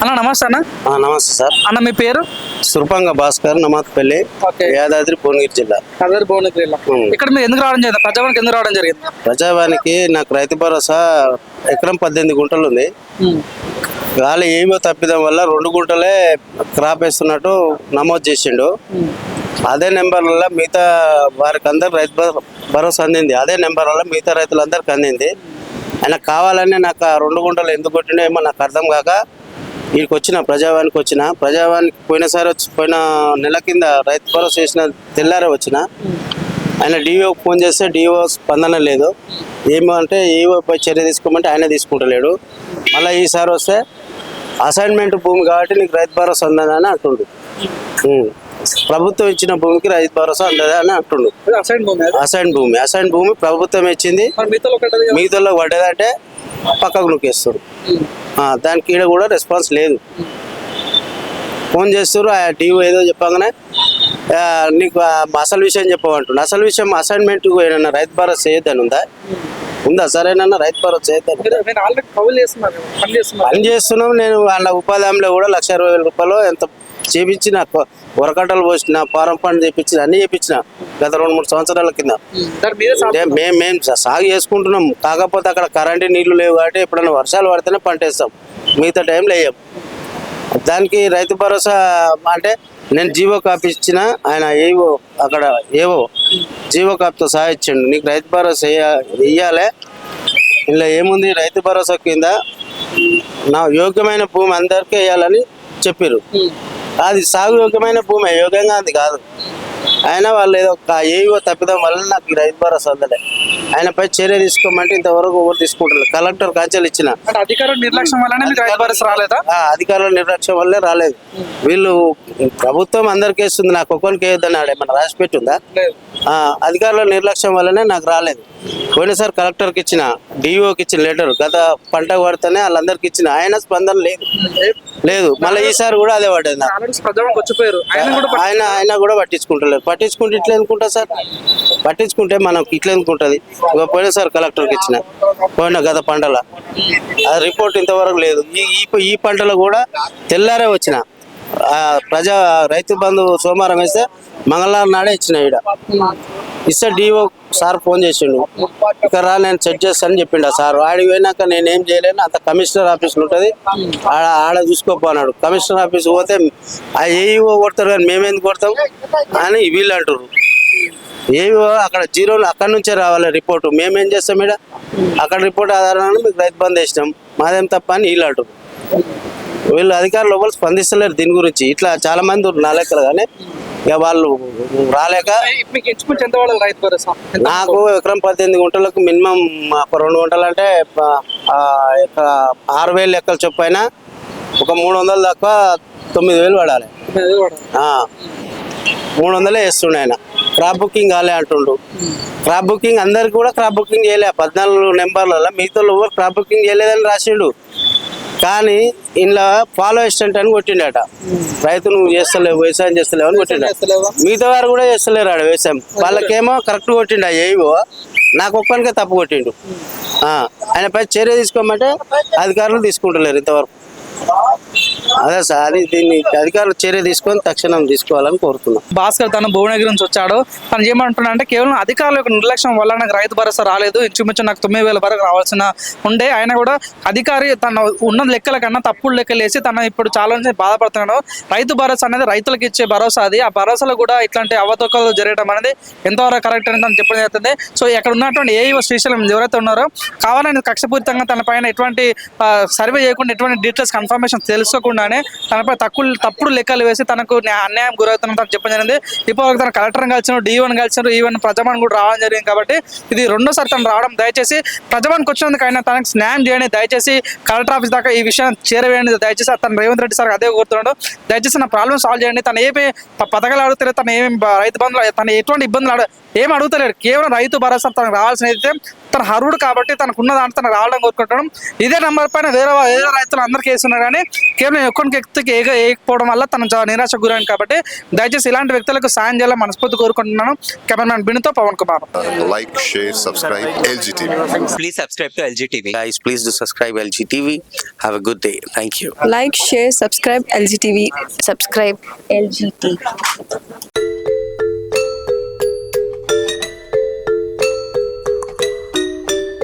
అన్న నమస్తే అన్న. నమస్తే సార్. అన్న మీ పేరు? సురపంగ భాస్కర్ నమాత్పల్లి యాదాద్రి భువనగిరి జిల్లా. కదర్ భువనగిరిలో ఉమ్. ఇక్కడ మీరు ఎందుకు రావడం జరిగింది? ప్రజావానికి ఎందుకు రావడం జరిగింది? ప్రజావానికి నాకు రైతు భరోసా ఎకరం పద్దెనిమిది గుంటలు ఉంది. గాలి ఏమో తప్పిదం వల్ల రెండు గుంటలే క్రాప్ వేస్తున్నట్టు నమోదు చేసిండు. అదే నెంబర్ వల్ల మిగతా వారికి అందరు రైతు భరోసా అందింది. అదే నెంబర్ వల్ల మిగతా రైతులందరికి అందింది. ఆయన కావాలని నాకు ఆ రెండు గుంటలు ఎందుకు కొట్టిండో ఏమో నాకు అర్థం కాక వీడికి వచ్చిన ప్రజావానికి వచ్చిన ప్రజావానికి పోయినసారి వచ్చి పోయిన నెల కింద రైతు భరోసా చేసిన తెల్లారే వచ్చిన ఆయన డిఓకి ఫోన్ చేస్తే డిఓ స్పందన లేదు. ఏమో అంటే చర్య తీసుకోమంటే ఆయన తీసుకుంటలేడు. మళ్ళీ ఈసారి వస్తే అసైన్మెంట్ భూమి కాబట్టి నీకు రైతు భరోసా ఉందని అంటుండు. ప్రభుత్వం ఇచ్చిన భూమికి రైతు భరోసా అందదా అని అంటుండు. అసైన్ భూమి. అసైన్ భూమి అసైన్ భూమి ప్రభుత్వం ఇచ్చింది. మిగతాలో పడ్డదంటే పక్కకు నొక్కేస్తారు. ఆ, దానికి ఈడ కూడా రెస్పాన్స్ లేదు. ఫోన్ చేస్తారు ఆ డిఓ ఏదో చెప్పగానే నీకు అసలు విషయం చెప్పమంటుండు. అసలు విషయం అసైన్మెంట్ ఏమన్నా రైతు భరోసా చేయొద్దని ఉందా? ఉందా? సరేనన్నా రైతు భరోసా చేయొద్దని. పని చేస్తున్నాం నేను వాళ్ళ ఉపాధి హామీలో కూడా లక్ష అరవై వేల రూపాయలు ఎంత చేపించిన ఉరకట్టలు పోసిన పారం పని చేపించిన అన్ని చేపించిన గత రెండు మూడు సంవత్సరాల కింద. మేము. మేము సాగు చేసుకుంటున్నాం. కాకపోతే అక్కడ కరెంటు నీళ్ళు లేవు కాబట్టి ఎప్పుడైనా వర్షాలు పడితేనే పంట వేస్తాం. మిగతా టైంలో వేయం. దానికి రైతు భరోసా అంటే నేను జీవో కాపీ ఇచ్చిన ఆయన ఏవో అక్కడ ఏవో జీవో కాపీతో సహా ఇచ్చిండు. నీకు రైతు భరోసా ఇయ్యాలి. ఇలా ఏముంది? రైతు భరోసా కింద నా యోగ్యమైన భూమి అందరికీ వేయాలని చెప్పారు అది సాగు యోగ్యమైన భూమి యోగ్యంగా అది కాదు. అయినా వాళ్ళు ఏదో ఏవో తప్పిదం వల్ల నాకు ఈ రైతు భరోసా అందలే. ఆయనపై చర్య తీసుకోమంటే ఇంతవరకు ఎవరు తీసుకుంటారు? కలెక్టర్ కాంచెలు ఇచ్చిన. అధికారుల నిర్లక్ష్యం రాలేదా? అధికారుల నిర్లక్ష్యం వల్లే రాలేదు. వీళ్ళు ప్రభుత్వం అందరికీ ఇస్తుంది నాకు ఒక్కరికి వేయొద్దని ఆడ ఏమన్నా రాసి పెట్టుందా? లేదు. ఆ, అధికారుల నిర్లక్ష్యం వల్లనే నాకు రాలేదు. పోయినసారి కలెక్టర్కి ఇచ్చిన డిఓకి ఇచ్చిన లెటర్ గత పంట పడితేనే వాళ్ళందరికి ఇచ్చిన ఆయన స్పందన లేదు. లేదు. మళ్ళీ ఈసారి కూడా అదే పడ్డది ఆయన ఆయన ఆయన కూడా పట్టించుకుంటలేరు పట్టించుకుంటే ఇట్లా ఎందుకుంటా సార్? పట్టించుకుంటే మనకి ఇట్లా ఎందుకుంటుంది? ఇక పోయినసారి కలెక్టర్కి ఇచ్చిన పోయిన గత పంటల. ఆ రిపోర్ట్ ఇంతవరకు లేదు. ఈ ఈ- పంటలో కూడా తెల్లారే వచ్చిన. ఆ ప్రజా రైతు బంధు సోమవారం వేస్తే మంగళవారం నాడే ఇచ్చిన ఈడ. ఇస్తే డిఓ సార్ ఫోన్ చేసిండు. ఇక్కడ నేను చెక్ చేస్తానని చెప్పిండు ఆ సార్. ఆడికి పోయినాక నేను ఏం చేయలేను అంత కమిషనర్ ఆఫీసులు ఉంటుంది. ఆడ ఆడ చూసుకోపోన్నాడు కమిషనర్ ఆఫీస్ పోతే ఆ ఏఈఓ కొడతారు కానీ మేమేందుకు కొడతాం? అని వీళ్ళు అంటారు ఏవో అక్కడ జీరోలు అక్కడ నుంచే రావాలి రిపోర్టు. మేమేం చేస్తాం ఇక్కడ అక్కడ రిపోర్ట్ ఆధారంగా మీకు రైతు బంద్ వేసినాం. మాదేం తప్ప అని వీళ్ళు అంటారు వీళ్ళు అధికారులు ఎవరు స్పందిస్తలేరు దీని గురించి. ఇట్లా చాలా మంది ఉన్నారు నా లెక్కలు కానీ. ఇక వాళ్ళు రాలేక? నాకు ఎకరం పద్దెనిమిది గుంటలకు మినిమం ఒక రెండు గుంటలు అంటే ఆరు వేలు లెక్కలు చొప్పున ఒక మూడు వందల దాకా తొమ్మిది వేలు పడాలి. మూడు వందలే వేస్తుండే ఆయన. క్రాప్ బుకింగ్ కాలే అంటుండు. క్రాప్ బుకింగ్ అందరికి కూడా క్రాప్ బుకింగ్ చేయలే. పద్నాలుగు నెంబర్లలో మిగతా ఎవరు క్రాప్ బుకింగ్ చేయలేదని రాసిండు. కానీ ఇంట్లో ఫాలో అసిస్టెంట్ అని కొట్టిండట. రైతు నువ్వు చేస్తలేవు వ్యవసాయం చేస్తలేవు అని కొట్టిండ? మిగతా వారు కూడా చేస్తలేరు ఆడ వ్యవసాయం. వాళ్ళకేమో కరెక్ట్ కొట్టిండు ఏవో నాకు ఒక్కనికే తప్పు కొట్టిండు. ఆ, ఆయన పై చర్య తీసుకోమంటే అధికారులు తీసుకుంటలేరు ఇంతవరకు. అదే సార్ దీన్ని అధికారులు చర్య తీసుకొని తక్షణం తీసుకోవాలని కోరుతున్నాం. భాస్కర్ తన భువనగిరి నుంచి వచ్చాడు. తను ఏమంటున్నా అంటే కేవలం అధికారుల యొక్క నిర్లక్ష్యం వల్ల నాకు రైతు భరోసా రాలేదు. ఇంచుమించు నాకు తొమ్మిది వేల వరకు రావాల్సిన ఉండే. ఆయన కూడా అధికారి తన ఉన్న లెక్కల కన్నా తప్పుడు లెక్కలు వేసి తన ఇప్పుడు చాలా నుంచి బాధపడుతున్నాడు. రైతు భరోసా అనేది రైతులకు ఇచ్చే భరోసా అది. ఆ భరోసాలో కూడా ఇట్లాంటి అవతొక్కలు జరగడం అనేది ఎంతవరకు కరెక్ట్ అని తను చెప్పడం జరుగుతుంది. సో ఇక్కడ ఉన్నటువంటి ఏ శ్రీశైలం ఎవరైతే ఉన్నారో కావాలని కక్షపూరితంగా తన పైన ఎటువంటి సర్వే చేయకుండా ఎటువంటి డీటెయిల్స్ కన్ఫర్మేషన్ తెలుసుకోకుండా తెలుసుకోకుండానే తనపై తక్కువ తప్పుడు లెక్కలు వేసి తనకు అన్యాయం గురవుతున్న తను చెప్పడం జరిగింది. ఇప్పటివరకు తన కలెక్టర్ని కలిసినారు డివన్ కలిసినారు ఈవెన్ e ప్రజమాన్ కూడా రావడం జరిగింది కాబట్టి ఇది రెండోసారి తను రావడం దయచేసి ప్రజమానికి వచ్చినందుకు అయినా తనకు న్యాయం చేయండి. దయచేసి కలెక్టర్ ఆఫీస్ దాకా ఈ విషయాన్ని చేరవేయండి. దయచేసి తను రేవంత్ రెడ్డి సార్ అదే కోరుతున్నాడు దయచేసి నా ప్రాబ్లమ్ సాల్వ్ చేయండి. తను ఏమి పథకాలు అడుగుతలేదు. తను ఏమి రైతు బంధువులు తను ఎటువంటి ఇబ్బందులు అడ ఏం అడుగుతలేడు కేవలం రైతు భరోసా తనకు రావాల్సిన అయితే తన హరుడు కాబట్టి తనకున్న దాంట్లో తనకు రావడం కోరుకుంటాం ఇదే నెంబర్ పైన వేరే వేరే రైతులు అందరికీ వేస్తున్నారు కానీ కేవలం పక్కన వ్యక్తికి ఏగ వేయకపోవడం వల్ల తన నిరాశ గురైంది కాబట్టి దయచేసి ఇలాంటి వ్యక్తులకు సాయం చేయాలని మనస్ఫూర్తి కోరుకుంటున్నాను. Cameraman బిన్తో Pavan Kumar. Like share subscribe LG TV please subscribe to LG TV guys please do subscribe LG TV have a good day thank you like share subscribe LG TV subscribe LG TV